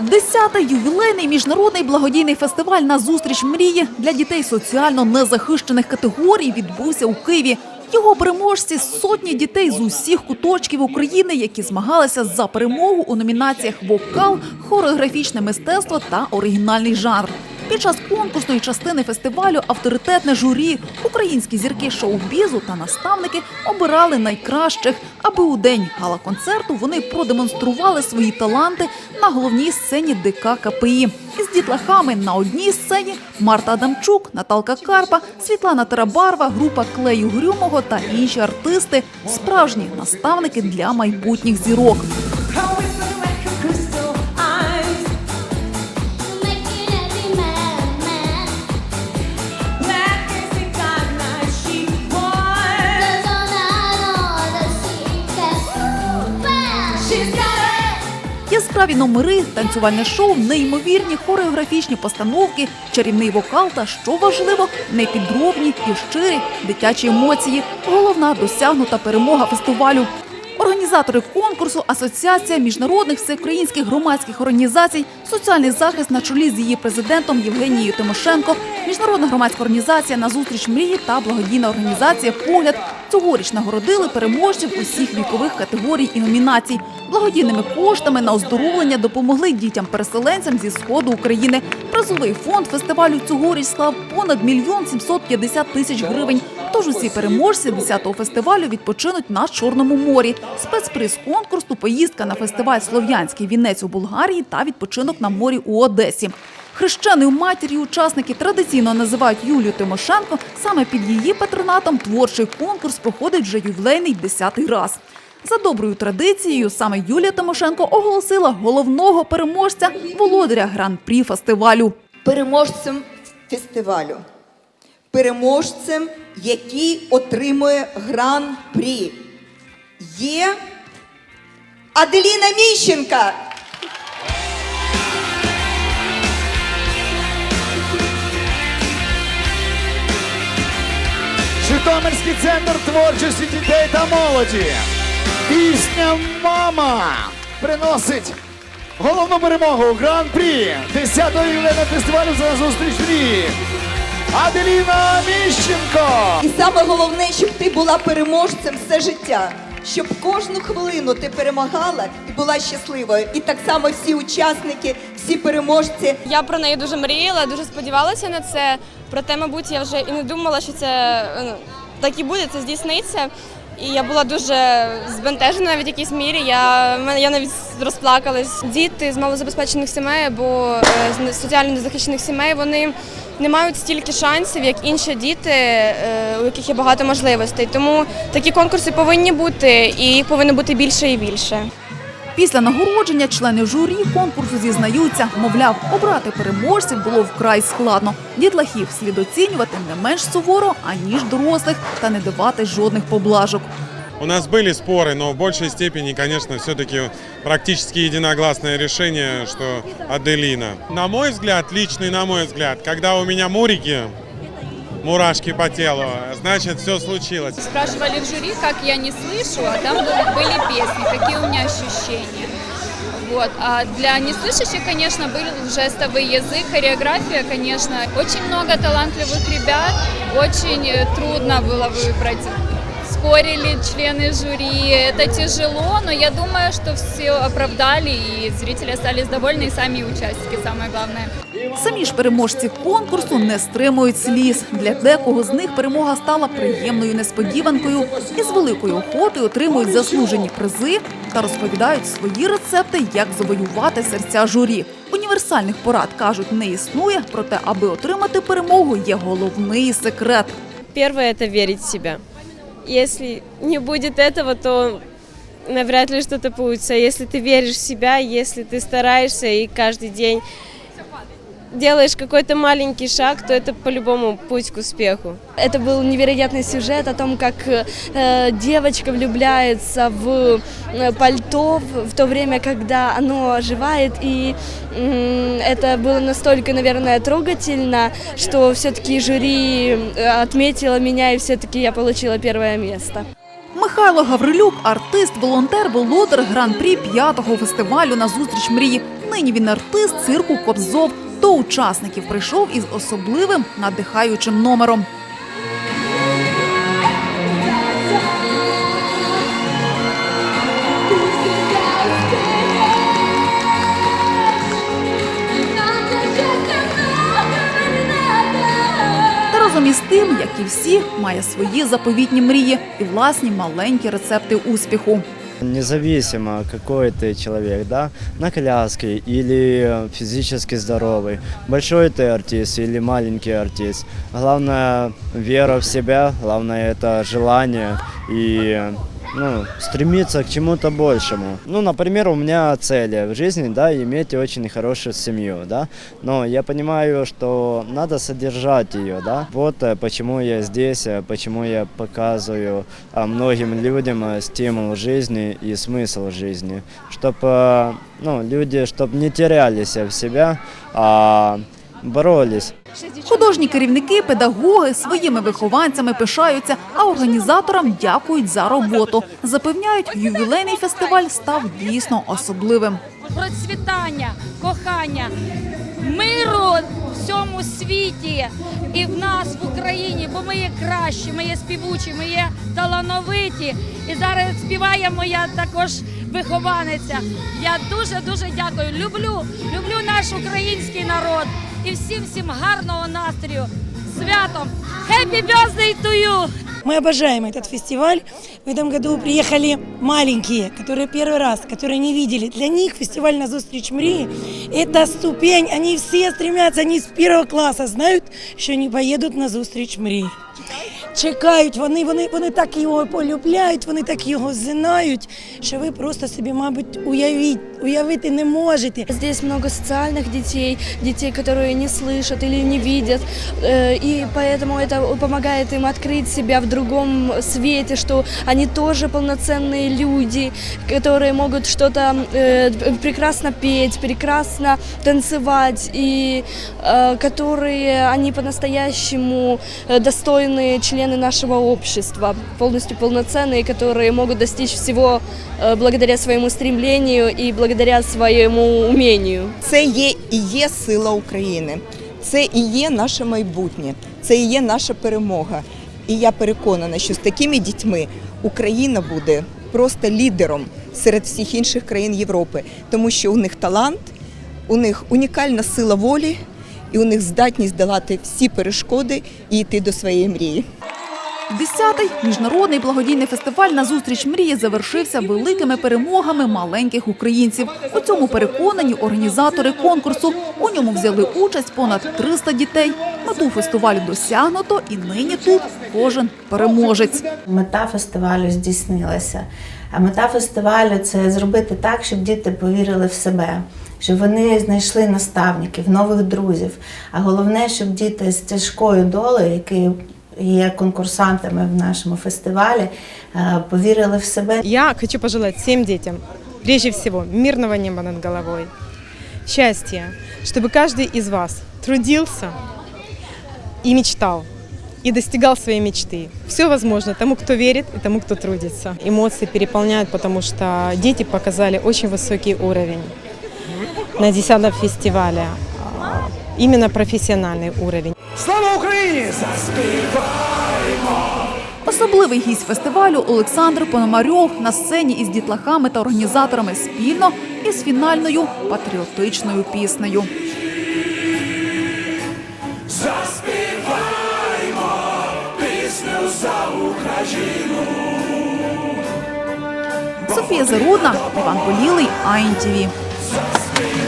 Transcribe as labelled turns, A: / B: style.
A: Десятий ювілейний міжнародний благодійний фестиваль на зустріч мрії для дітей соціально незахищених категорій відбувся у Києві. Його переможці сотні дітей з усіх куточків України, які змагалися за перемогу у номінаціях вокал, хореографічне мистецтво та оригінальний жанр. Під час конкурсної частини фестивалю авторитетне журі, українські зірки шоу-бізу та наставники обирали найкращих, аби у день гала-концерту вони продемонстрували свої таланти на головній сцені ДК КПІ. Із дітлахами на одній сцені Марта Адамчук, Наталка Карпа, Світлана Тарабарва, група Клею Грюмого та інші артисти справжні наставники для майбутніх зірок. Яскраві номери, танцювальне шоу, неймовірні хореографічні постановки, чарівний вокал та, що важливо, непідробні і щирі дитячі емоції. Головна досягнута перемога фестивалю. Організатори конкурсу Асоціація міжнародних всеукраїнських громадських організацій, соціальний захист на чолі з її президентом Євгенією Тимошенко, міжнародна громадська організація на зустріч мрії та благодійна організація Погляд цьогоріч нагородили переможців усіх вікових категорій і номінацій. Благодійними коштами на оздоровлення допомогли дітям-переселенцям зі сходу України. Призовий фонд фестивалю цьогоріч склав понад мільйон 750 тисяч гривень. Тож усі переможці 10-го фестивалю відпочинуть на Чорному морі. Спецприз конкурсу поїздка на фестиваль Слов'янський вінець у Болгарії та відпочинок на морі у Одесі. Хрещеною матір'ю учасники традиційно називають Юлію Тимошенко. Саме під її патронатом творчий конкурс проходить вже ювілейний десятий раз. За доброю традицією, саме Юлія Тимошенко оголосила головного переможця володаря гран-прі фестивалю.
B: переможцем фестивалю, переможцем, який отримує гран-прі, є Аделіна Міщенка.
C: Житомирський центр творчості дітей та молоді. Пісня Мама приносить головну перемогу гран-прі 10-го ювілейного фестивалю за зустріч мрії. Аделіна Міщенко.
B: І саме головне, щоб ти була переможцем все життя. Щоб кожну хвилину ти перемагала і була щасливою. І так само всі учасники, всі переможці
D: Я про неї дуже мріяла, дуже сподівалася на це. Проте, мабуть, я вже і не думала, що це ну, так і буде, це здійсниться. І я була дуже збентежена в якійсь мірі. Я, я навіть розплакалась. Діти з малозабезпечених сімей або е, з соціально незахищених сімей вони не мають стільки шансів, як інші діти, е, у яких є багато можливостей. Тому такі конкурси повинні бути, і їх повинно бути більше і більше.
A: Після нагородження члени журі конкурсу зізнаються, мовляв, обрати переможців було вкрай складно. Дітлахів слід оцінювати не менш суворо, аніж дорослих, та не давати жодних поблажок.
E: У нас были споры, но в большей степени, конечно, все-таки практически единогласное решение, что Аделина. На мой взгляд, личный на мой взгляд, когда у меня мурики, мурашки по телу, значит все случилось.
F: Спрашивали в жюри, как я не слышу, а там были- были песни, какие у меня ощущения. Вот. А для неслышащих, конечно, был жестовый язык, хореография, конечно. Очень много талантливых ребят, очень э, трудно было выбрать. Спорили члены жюри, это тяжело, но я думаю, что все оправдали, и зрители остались довольны, и сами участники, самое главное.
A: Самі ж переможці конкурсу не стримують сліз. Для декого з них перемога стала приємною несподіванкою і з великою охотою отримують заслужені призи та розповідають свої рецепти, як завоювати серця журі. Універсальних порад кажуть, не існує, проте, аби отримати перемогу, є головний секрет.
G: Первое – это верить в себя. Если не будет этого, то навряд ли что-то получится. Если ты веришь в себя, если ты стараешься и каждый день делаешь какой-то маленький шаг, то это по-любому путь к успеху.
H: Это был невероятный сюжет о том, как э, девочка влюбляется в э, пальто в, в то время, когда оно оживает. И м, это было настолько, наверное, трогательно, что все-таки жюри э, отметило меня, и все-таки я получила первое место.
A: Михайло Гаврилюк, артист, волонтер, володар гран-прі п'ятого фестивалю на зустріч мрії. Нині він артист цирку Кобзов. До учасників прийшов із особливим надихаючим номером. Разом із тим, як і всі, має свої заповітні мрії і власні маленькі рецепти успіху.
I: Независимо, какой ты человек, да, на коляске или физически здоровый, большой ты артист или маленький артист. Главное вера в себя, главное это желание и ну, стремиться к чему-то большему. Ну, например, у меня цели в жизни, да, иметь очень хорошую семью, да, но я понимаю, что надо содержать ее, да. Вот э, почему я здесь, э, почему я показываю а, многим людям э, стимул жизни и смысл жизни, чтобы, ну, люди, чтобы не терялись в себя, а боролись.
A: Художні керівники, педагоги своїми вихованцями пишаються, а організаторам дякують за роботу. Запевняють, ювілейний фестиваль став дійсно особливим.
J: процвітання, кохання, миру в всьому світі і в нас в Україні, бо ми є кращі, ми є співучі, ми є талановиті. І зараз співає моя також вихованиця. Я дуже дуже дякую. Люблю, люблю наш український народ і всім всім гарного настрою. З Святом! Happy birthday to you!
K: Мы обожаем этот фестиваль. В этом году приехали маленькие, которые первый раз, которые не видели. Для них фестиваль на зустріч мрии – это ступень. Они все стремятся, они с первого класса знают, що они поедут на зустріч мрії. Чекають, вони, вони, вони так його полюбляють, вони так його знають, що ви просто собі, мабуть, уявіть, уявити не можете.
H: Здесь много социальных детей, детей, которые не слышат или не видят, э, и поэтому это помогает им открыть себя в другом свете, что они тоже полноценные люди, которые могут что-то э, прекрасно петь, прекрасно танцевать, и э, которые они по-настоящему э, достойные члены нашего общества, полностью полноценные, которые могут достичь всего э, благодаря своему стремлению и благодаря своему умению.
B: Це є і є сила України. Це і є наше майбутнє, це і є наша перемога. І я переконана, що з такими дітьми Україна буде просто лідером серед всіх інших країн Європи, тому що у них талант, у них унікальна сила волі, і у них здатність долати всі перешкоди і йти до своєї мрії.
A: Десятий міжнародний благодійний фестиваль на зустріч мрії завершився великими перемогами маленьких українців. У цьому переконані організатори конкурсу. У ньому взяли участь понад 300 дітей. Мету фестивалю досягнуто, і нині тут кожен переможець.
L: Мета фестивалю здійснилася. А мета фестивалю це зробити так, щоб діти повірили в себе, щоб вони знайшли наставників, нових друзів. А головне, щоб діти з тяжкою долею, які є конкурсантами в нашому фестивалі, е, повірили в себе.
M: Я хочу пожелать всем детям, прежде всего, мирного неба над головой, счастья, чтобы каждый из вас трудился и мечтал, и достигал своей мечты. Все возможно тому, кто верит, и тому, кто трудится. Эмоции переполняют, потому что дети показали очень высокий уровень На 10 фестивале. а, Именно профессиональный уровень.
C: Слава Україні!
A: Особливий гість фестивалю Олександр Пономарьов на сцені із дітлахами та організаторами спільно із фінальною патріотичною піснею.
C: Заспіваємо пісню за Україну.
A: Софія Зарудна, Іван Полілий, АІНТІВІ.
C: Заспіваємо